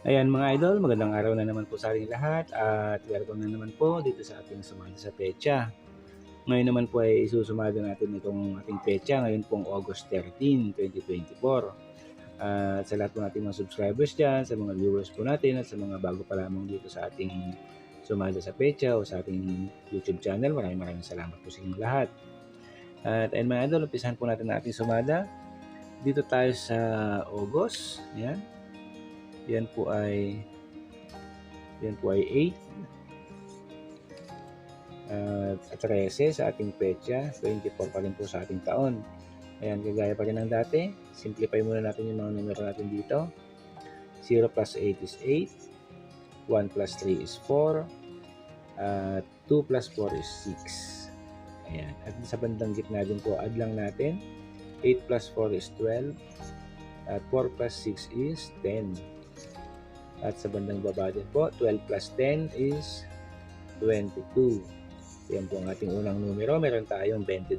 Ayan mga idol, magandang araw na naman po sa ating lahat at welcome na naman po dito sa ating sumada sa pecha. Ngayon naman po ay isusumada natin itong ating pecha ngayon pong August 13, 2024. At sa lahat po nating mga subscribers dyan, sa mga viewers po natin at sa mga bago pa lamang dito sa ating sumada sa pecha o sa ating YouTube channel, maraming maraming salamat po sa inyong lahat. At ayun mga idol, umpisahan po natin ang ating sumada. Dito tayo sa August. Ayan. Yan po ay yan po ay 8 at 13 sa ating pecha, 24 pa rin po sa ating taon. Ayan, kagaya pa rin ng dati. Simplify muna natin yung mga numero natin dito. 0 plus 8 is 8. 1 plus 3 is 4. At 2 plus 4 is 6. Ayan. At sa bandang gitna din po, add lang natin. 8 plus 4 is 12. At 4 plus 6 is 10. At sa bandang baba din po, 12 plus 10 is 22. Yan po ang ating unang numero. Meron tayong 22.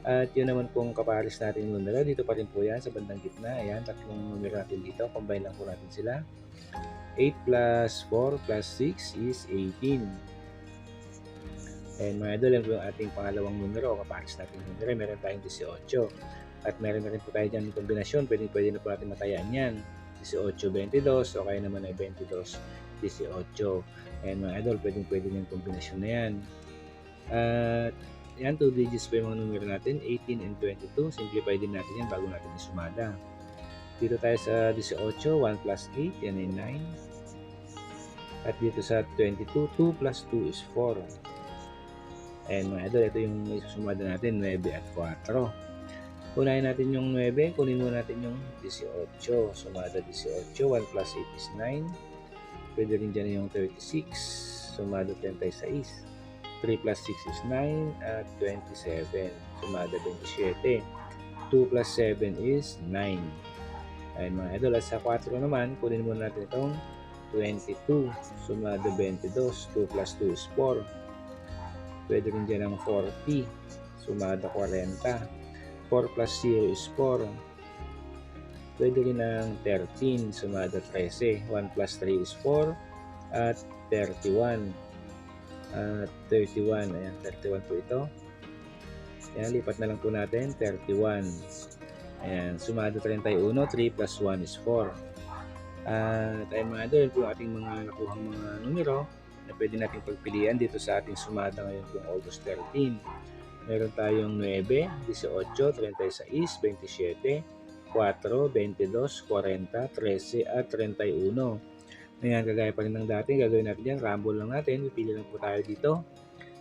At yun naman pong kaparis natin yung numero. Dito pa rin po yan sa bandang gitna. Ayan, tatlong numero natin dito. Combine lang po natin sila. 8 plus 4 plus 6 is 18. And mga idol, yan po yung ating pangalawang numero o kaparis natin yung numero. Meron tayong 18. At meron na rin po tayo dyan ng kombinasyon. Pwede, pwede na po natin matayaan yan. 18-22 o kaya naman ay 22-18. And mga idol, pwedeng pwede yung kombinasyon na yan. At yan, 2 digits pa yung mga numero natin, 18 and 22. Simplify din natin yan bago natin isumada. Dito tayo sa 18, 1 plus 8, yan ay 9. At dito sa 22, 2 plus 2 is 4. And mga idol, ito yung isusumada natin, 9 at 4. Kunahin natin yung 9, kunin muna natin yung 18. Sumada 18, 1 plus 8 is 9. Pwede rin dyan yung 36. Sumada 36. 3 plus 6 is 9 at 27. Sumada 27. 2 plus 7 is 9. Ayun mga idol. At sa 4 naman, kunin muna natin itong 22. Sumada 22. 2 plus 2 is 4. Pwede rin dyan ng 40. Sumada 40. 4 plus 0 is 4. Pwede rin ng 13, sumada 13. 1 plus 3 is 4. At 31. At 31, ayan, 31 po ito. Ayan, lipat na lang po natin, 31. Ayan, sumada 31, 3 plus 1 is 4. At ayun mga po yung ating mga nakuhang mga numero na pwede nating pagpilian dito sa ating sumada ngayon kung August 13. Meron tayong 9, 18, 36, 27, 4, 22, 40, 13, at 31. Ngayon, kagaya pa rin ng dati, gagawin natin yan, rumble lang natin, pipili lang po tayo dito.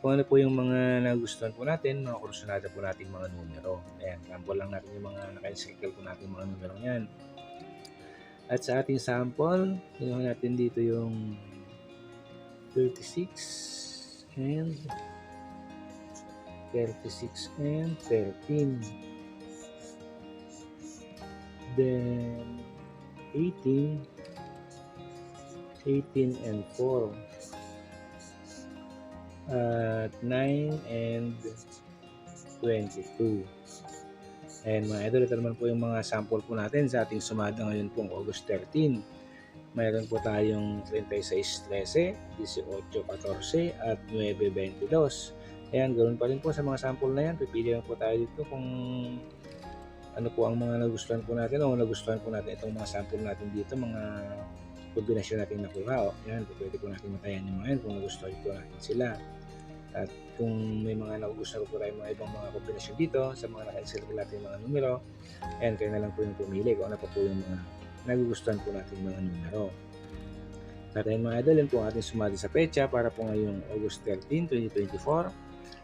Kung ano po yung mga nagustuhan po natin, mga kursunada po natin mga numero. Ayan, rumble lang natin yung mga naka-circle po natin mga numero yan. At sa ating sample, gawin natin dito yung 36 and 36 and 13. Then 18, 18 and 4. At 9 and 22. And mga idol, ito naman po yung mga sample po natin sa ating sumada ngayon pong August 13. Mayroon po tayong 36, 13, 18, 14, at 9, 22. Ayan, ganoon pa rin po sa mga sample na yan. Pipili lang po tayo dito kung ano po ang mga nagustuhan po natin o nagustuhan po natin itong mga sample natin dito, mga kombinasyon natin nakuha. O, yan, pwede po natin matayan yung mga yan kung nagustuhan po natin sila. At kung may mga nagugustuhan po tayo mga ibang mga kombinasyon dito sa mga naka-circle natin mga numero, ayan, kayo na lang po yung pumili kung ano pa po yung mga nagugustuhan po natin mga numero. At ayun mga idol, yun po ang ating sumali sa pecha para po ngayong August 13, 2024.